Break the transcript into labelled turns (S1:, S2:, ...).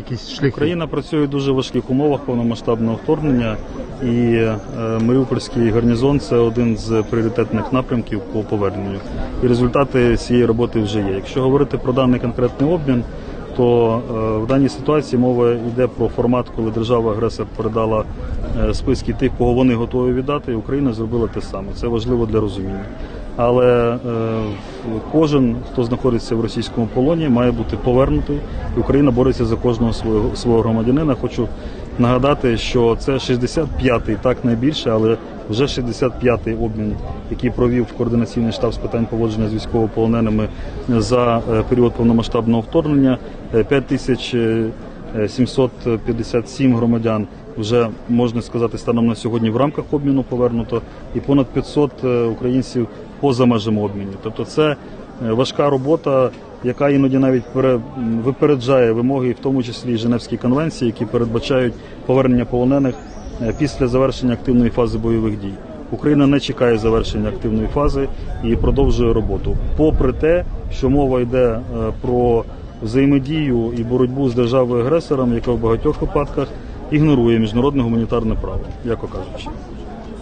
S1: якісь шляхи?
S2: Україна працює в дуже важких умовах повномасштабного вторгнення, і е, Маріупольський гарнізон це один з пріоритетних напрямків по поверненню. І результати цієї роботи вже є. Якщо говорити про даний конкретний обмін, то е, в даній ситуації мова йде про формат, коли держава-агресор передала е, списки тих, кого вони готові віддати, і Україна зробила те саме. Це важливо для розуміння. Але е, кожен, хто знаходиться в російському полоні, має бути повернутий. Україна бореться за кожного свого свого громадянина. Хочу нагадати, що це 65-й, так найбільше, але вже 65-й обмін, який провів координаційний штаб з питань поводження з військовополоненими за е, період повномасштабного вторгнення. Е, 5757 громадян вже можна сказати станом на сьогодні в рамках обміну повернуто, і понад 500 е, українців поза межами обміну. Тобто це е, важка робота, яка іноді навіть пере- випереджає вимоги, в тому числі Женевські конвенції, які передбачають повернення полонених е, після завершення активної фази бойових дій. Україна не чекає завершення активної фази і продовжує роботу. Попри те, що мова йде е, про взаємодію і боротьбу з державою агресором, яка в багатьох випадках ігнорує міжнародне гуманітарне право, яко кажучи.